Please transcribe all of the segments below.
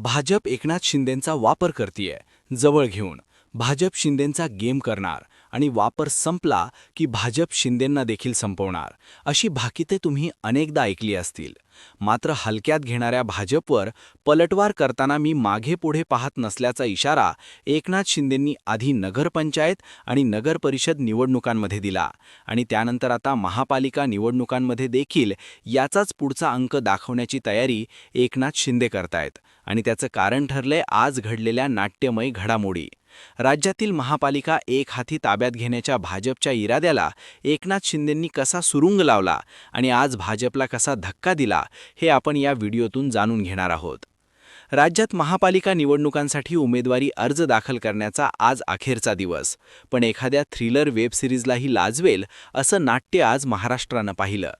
भाजप एकनाथ शिंदेंचा वापर करतीये जवळ घेऊन. भाजप शिंदेंचा गेम करणार आणि वापर संपला की भाजप शिंदेंना देखील संपवणार. अशी भाकिते तुम्ही अनेकदा ऐकली असतील. मात्र हलक्यात घेणाऱ्या भाजपवर पलटवार करताना मी मागे पुढे पाहत नसल्याचा इशारा एकनाथ शिंदेंनी आधी नगरपंचायत आणि नगरपरिषद निवडणुकांमध्ये दिला. आणि त्यानंतर आता महापालिका निवडणुकांमध्ये देखील याचाच पुढचा अंक दाखवण्याची तयारी एकनाथ शिंदे करतायत. आणि त्याचं कारण ठरलंय आज घडलेल्या नाट्यमय घडामोडी. राज्यातील महापालिका एक हाती ताब्यात घेण्याच्या भाजपच्या इराद्याला एकनाथ शिंदेंनी कसा सुरुंग लावला आणि आज भाजपला कसा धक्का दिला हे आपण या व्हिडिओतून जाणून घेणार आहोत. राज्यात महापालिका निवडणुकांसाठी उमेदवारी अर्ज दाखल करण्याचा आज अखेरचा दिवस पण एखाद्या थ्रिलर वेब सिरीजलाही लाजवेल असं नाट्य आज महाराष्ट्रानं पाहिलं.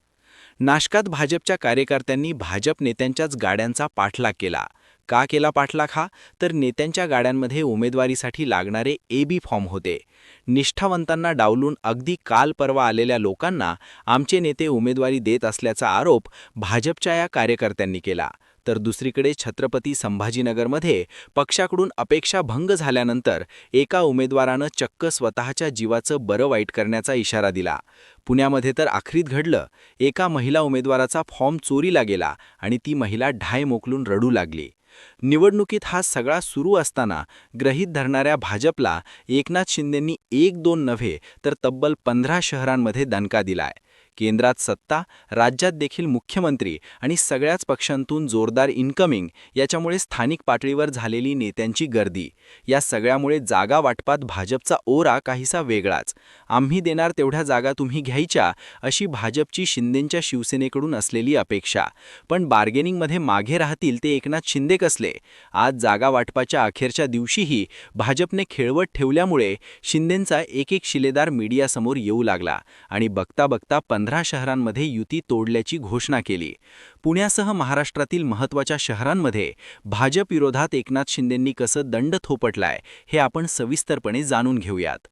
नाशकात भाजपच्या कार्यकर्त्यांनी भाजप नेत्यांच्याच गाड्यांचा पाठलाग केला का केला पाठलाग हा तर नेत्यांच्या गाड्यांमध्ये उमेदवारीसाठी लागणारे ए बी फॉर्म होते. निष्ठावंतांना डावलून अगदी काल परवा आलेल्या लोकांना आमचे नेते उमेदवारी देत असल्याचा आरोप भाजपच्या या कार्यकर्त्यांनी केला. तर दुसरीकडे छत्रपती संभाजीनगरमध्ये पक्षाकडून अपेक्षा भंग झाल्यानंतर एका उमेदवारानं चक्क स्वतःच्या जीवाचं बरं वाईट करण्याचा इशारा दिला. पुण्यामध्ये तर आखरीत घडलं. एका महिला उमेदवाराचा फॉर्म चोरीला गेला आणि ती महिला ढाय मोकलून रडू लागली. निवडणुकीत हा सगळा सुरू असताना ग्रहीत धरणाऱ्या भाजपला एकनाथ शिंदेंनी एक दोन नव्हे तर तब्बल पंधरा शहरांमध्ये दणका दिलाय. केंद्रात सत्ता राज्यात देखील मुख्यमंत्री आणि सगळ्याच पक्षांतून जोरदार इन्कमिंग याच्यामुळे स्थानिक पातळीवर झालेली नेत्यांची गर्दी. या सगळ्यामुळे जागा वाटपात भाजपचा ओरा काहीसा वेगळाच. आम्ही देणार तेवढ्या जागा तुम्ही घ्यायच्या अशी भाजपची शिंदेंच्या शिवसेनेकडून असलेली अपेक्षा. पण बार्गेनिंगमध्ये मागे राहतील ते एकनाथ शिंदे कसले? आज जागा वाटपाच्या अखेरच्या दिवशीही भाजपने खेळवट ठेवल्यामुळे शिंदेंचा एक एक शिलेदार मीडियासमोर येऊ लागला आणि बघता बघता पंधरा शहरांमध्ये युती तोडल्याची घोषणा केली. पुण्यासह महाराष्ट्रातील महत्त्वाच्या शहरांमध्ये भाजप विरोधात एकनाथ शिंदेंनी कसं दंड थोपटलाय हे आपण सविस्तरपणे जाणून घेऊयात.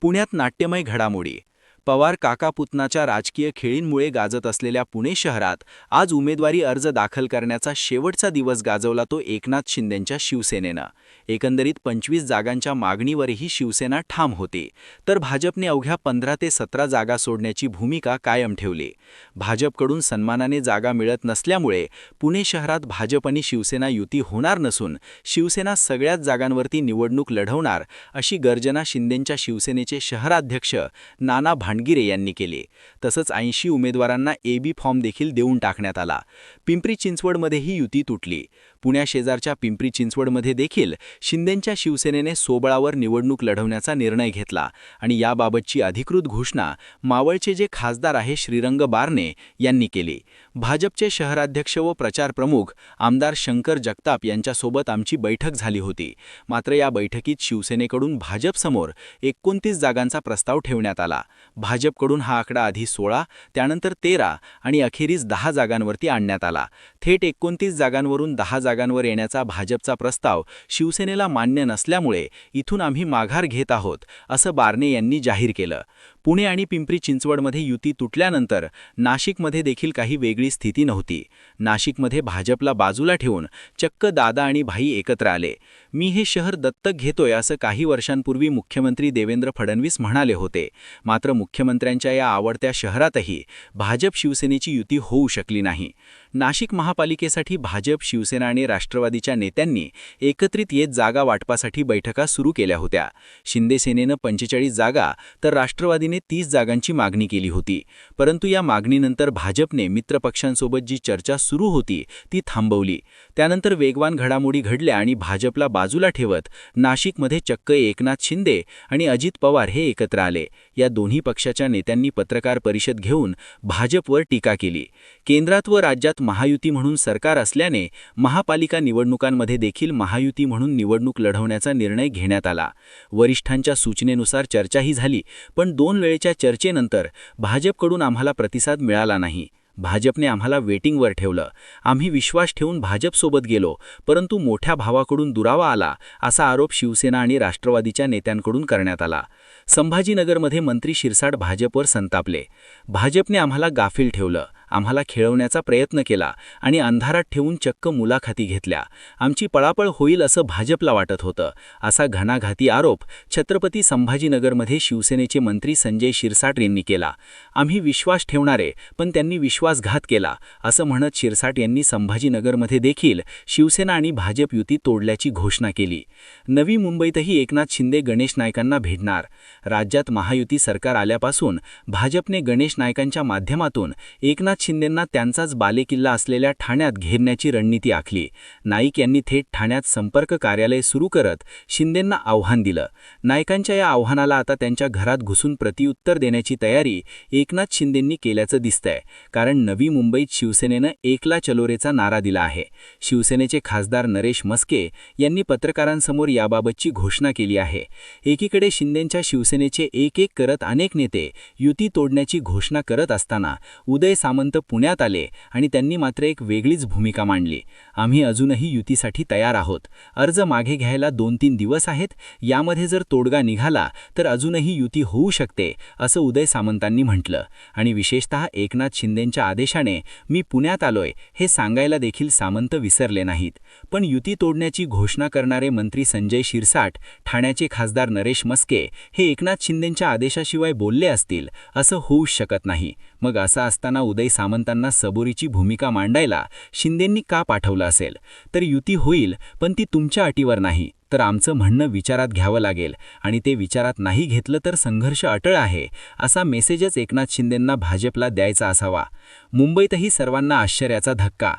पुण्यात नाट्यमय घडामोडी. पवार काकापुतनाच्या राजकीय खेळींमुळे गाजत असलेल्या पुणे शहरात आज उमेदवारी अर्ज दाखल करण्याचा शेवटचा दिवस गाजवला तो एकनाथ शिंदेंच्या शिवसेनेनं. एकंदरीत पंचवीस जागांच्या मागणीवरही शिवसेना ठाम होती. तर भाजपने अवघ्या पंधरा ते सतरा जागा सोडण्याची भूमिका कायम ठेवली. भाजपकडून सन्मानाने जागा मिळत नसल्यामुळे पुणे शहरात भाजप आणि शिवसेना युती होणार नसून शिवसेना सगळ्याच जागांवरती निवडणूक लढवणार अशी गर्जना शिंदेंच्या शिवसेनेचे शहराध्यक्ष नाना भांडगिरे यांनी केली. तसंच ऐंशी उमेदवारांना एबी फॉर्म देखील देऊन टाकण्यात आला. पिंपरी चिंचवडमध्येही युती तुटली. पुण्याशेजारच्या पिंपरी चिंचवडमध्ये देखील शिंदेंच्या शिवसेनेने सोबळावर निवडणूक लढवण्याचा निर्णय घेतला आणि याबाबतची अधिकृत घोषणा मावळचे जे खासदार आहे श्रीरंग बारणे यांनी केली. भाजपचे शहराध्यक्ष व प्रचार प्रमुख आमदार शंकर जगताप यांच्यासोबत आमची बैठक झाली होती. मात्र या बैठकीत शिवसेनेकडून भाजपसमोर एकोणतीस जागांचा प्रस्ताव ठेवण्यात आला. भाजपकडून हा आकडा आधी सोळा त्यानंतर तेरा आणि अखेरीस दहा जागांवरती आणण्यात आला. थेट एकोणतीस जागांवरून दहा जागांवर येण्याचा भाजपचा प्रस्ताव शिवसेनेला मान्य नसल्यामुळे इथून आम्ही माघार घेत आहोत असं बारणे यांनी जाहीर केलं. पुणे आणि पिंपरी चिंचवडमध्ये युती तुटल्यानंतर नाशिकमध्ये देखील काही वेगळी स्थिती नव्हती. नाशिकमध्ये भाजपला बाजूला ठेवून चक्क दादा आणि भाई एकत्र आले. मी हे शहर दत्तक घेतोय असं काही वर्षांपूर्वी मुख्यमंत्री देवेंद्र फडणवीस म्हणाले होते. मात्र मुख्यमंत्र्यांच्या या आवडत्या शहरातही भाजप शिवसेनेची युती होऊ शकली नाही. नाशिक महापालिकेसाठी भाजप शिवसेना आणि राष्ट्रवादीच्या नेत्यांनी एकत्रित येत जागा वाटपासाठी बैठका सुरू केल्या होत्या. शिंदेसेनेनं पंचेचाळीस जागा तर राष्ट्रवादीने तीस जागांची मागणी केली होती. परंतु या मागणीनंतर भाजपने मित्रपक्षांसोबत जी चर्चा सुरू होती ती थांबवली. त्यानंतर वेगवान घडामोडी घडल्या आणि भाजपला बाजूला ठेवत नाशिकमध्ये चक्क एकनाथ शिंदे आणि अजित पवार हे एकत्र आले. या दोन्ही पक्षाच्या नेत्यांनी पत्रकार परिषद घेऊन भाजपवर टीका केली. केंद्रात व राज्यात महायुती म्हणून सरकार असल्याने महापालिका निवडणुकांमध्ये देखील महायुती म्हणून निवडणूक लढवण्याचा निर्णय घेण्यात आला. वरिष्ठांच्या सूचनेनुसार चर्चाही झाली पण दोन वेळेच्या चर्चेनंतर भाजपकडून आम्हाला प्रतिसाद मिळाला नाही. भाजपने आम्हाला वेटिंगवर ठेवलं. आम्ही विश्वास ठेवून भाजपसोबत गेलो परंतु मोठ्या भावाकडून दुरावा आला असा आरोप शिवसेना आणि राष्ट्रवादीच्या नेत्यांकडून करण्यात आला. संभाजीनगरमध्ये मंत्री शिरसाट भाजपवर संतापले. भाजपने आम्हाला गाफील ठेवलं. आम्हाला खेळवण्याचा प्रयत्न केला आणि अंधारात ठेवून चक्क मुलाखती घेतल्या. आमची पळापळ होईल असं भाजपला वाटत होतं. असा घणाघाती आरोप छत्रपती संभाजीनगरमध्ये शिवसेनेचे मंत्री संजय शिरसाट यांनी केला. आम्ही विश्वास ठेवणारे पण त्यांनी विश्वासघात केला असं म्हणत शिरसाट यांनी संभाजीनगरमध्ये देखील शिवसेना आणि भाजप युती तोडल्याची घोषणा केली. नवी मुंबईतही एकनाथ शिंदे गणेश नायकांना भेटणार. राज्यात महायुती सरकार आल्यापासून भाजपने गणेश नायकांच्या माध्यमातून एकनाथ शिंदेंना त्यांचाच बालेकिल्ला असलेल्या ठाण्यात घेरण्याची रणनीती आखली. नाईक यांनी थेट ठाण्यात संपर्क कार्यालय सुरू करत शिंदेंना आव्हान दिलं. नायकांच्या या आव्हानाला आता त्यांच्या घरात घुसून प्रतिउत्तर देण्याची तयारी एकनाथ शिंदेंनी केल्याचं दिसतंय कारण नवी मुंबईत शिवसेनेनं एकला चलोरेचा नारा दिला आहे. शिवसेनेचे खासदार नरेश मस्के यांनी पत्रकारांसमोर याबाबतची घोषणा केली आहे. एकीकडे शिंदेंच्या शिवसेनेचे एक एक करत अनेक नेते युती तोडण्याची घोषणा करत असताना उदय सामंत पुण्यात आले आणि त्यांनी मात्र एक वेगळीच भूमिका मांडली. आम्ही अजूनही युतीसाठी तयार आहोत. अर्ज मागे घ्यायला दोन तीन दिवस आहेत. यामध्ये जर तोडगा निघाला तर अजूनही युती होऊ शकते असं उदय सामंतांनी म्हटलं. आणि विशेषतः एकनाथ शिंदेंच्या आदेशाने मी पुण्यात आलोय हे सांगायला देखील सामंत विसरले नाहीत. पण युती तोडण्याची घोषणा करणारे मंत्री संजय शिरसाट ठाण्याचे खासदार नरेश मस्के हे एकनाथ शिंदेंच्या आदेशाशिवाय बोलले असतील असं होऊच शकत नाही. मग असं असताना उदय सामंतांना सबुरीची भूमिका मांडायला शिंदेंनी का पाठवलं असेल? तर युती होईल पण ती तुमच्या अटीवर नाही. तर आमचं म्हणणं विचारात घ्यावं लागेल. आणि ते विचारात नाही घेतलं तर संघर्ष अटळ आहे असा मेसेजच एकनाथ शिंदेंना भाजपला द्यायचा असावा. मुंबईतही सर्वांना आश्चर्याचा धक्का.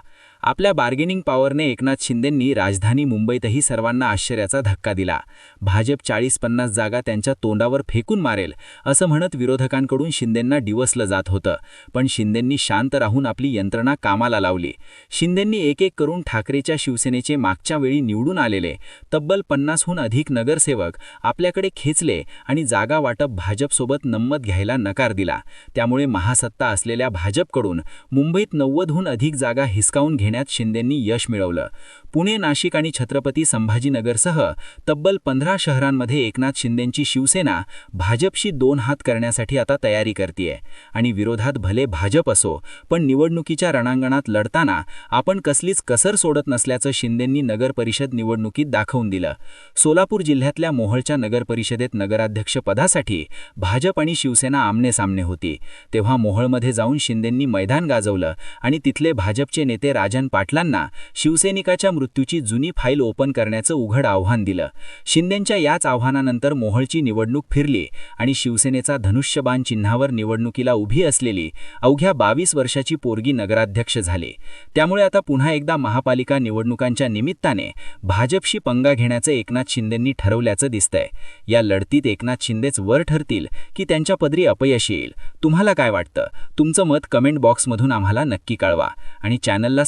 आपल्या बार्गेनिंग पॉवरने एकनाथ शिंदेंनी राजधानी मुंबईतही सर्वांना आश्चर्याचा धक्का दिला. भाजप चाळीस पन्नास जागा त्यांच्या तोंडावर फेकून मारेल असं म्हणत विरोधकांकडून शिंदेंना डिवसलं जात होतं. पण शिंदेंनी शांत राहून आपली यंत्रणा कामाला लावली. शिंदेंनी एक एक करून ठाकरेच्या शिवसेनेचे मागच्या वेळी निवडून आलेले तब्बल पन्नासहून अधिक नगरसेवक आपल्याकडे खेचले आणि जागा वाटप भाजपसोबत नंमत घ्यायला नकार दिला. त्यामुळे महासत्ता असलेल्या भाजपकडून मुंबईत नव्वदहून अधिक जागा हिसकावून घेण्यात शिंदेंनी यश मिळवलं. पुणे नाशिक आणि छत्रपती संभाजीनगरसह तब्बल पंधरा शहरांमध्ये एकनाथ शिंदेंची शिवसेना भाजपशी दोन हात करण्यासाठी आता तयारी करतीये. आणि विरोधात भले भाजप असो पण निवडणुकीच्या रणांगणात लढताना आपण कसलीच कसर सोडत नसल्याचं शिंदेंनी नगरपरिषद निवडणुकीत दाखवून दिलं. सोलापूर जिल्ह्यातल्या मोहळच्या नगरपरिषदेत नगराध्यक्ष पदासाठी भाजप आणि शिवसेना आमनेसामने होती. तेव्हा मोहळमध्ये जाऊन शिंदेंनी मैदान गाजवलं आणि तिथले भाजपचे नेते राजन पाटलांना शिवसैनिकाच्या मृत्यूची जुनी फाईल ओपन करण्याचं उघड आव्हान दिलं. शिंदेंच्या याच आव्हानानंतर मोहोळची निवडणूक फिरली आणि शिवसेनेचा धनुष्यबाण चिन्हावर निवडणुकीला उभी असलेली अवघ्या बावीस वर्षाची पोरगी नगराध्यक्ष झाली. त्यामुळे आता पुन्हा एकदा महापालिका निवडणुकांच्या निमित्ताने भाजपशी पंगा घेण्याचं एकनाथ शिंदेंनी ठरवल्याचं दिसतंय. या लढतीत एकनाथ शिंदेच वर ठरतील की त्यांच्या पदरी अपयश येईल. तुम्हाला काय वाटतं? तुमचं मत कमेंट बॉक्समधून आम्हाला नक्की कळवा आणि चॅनलला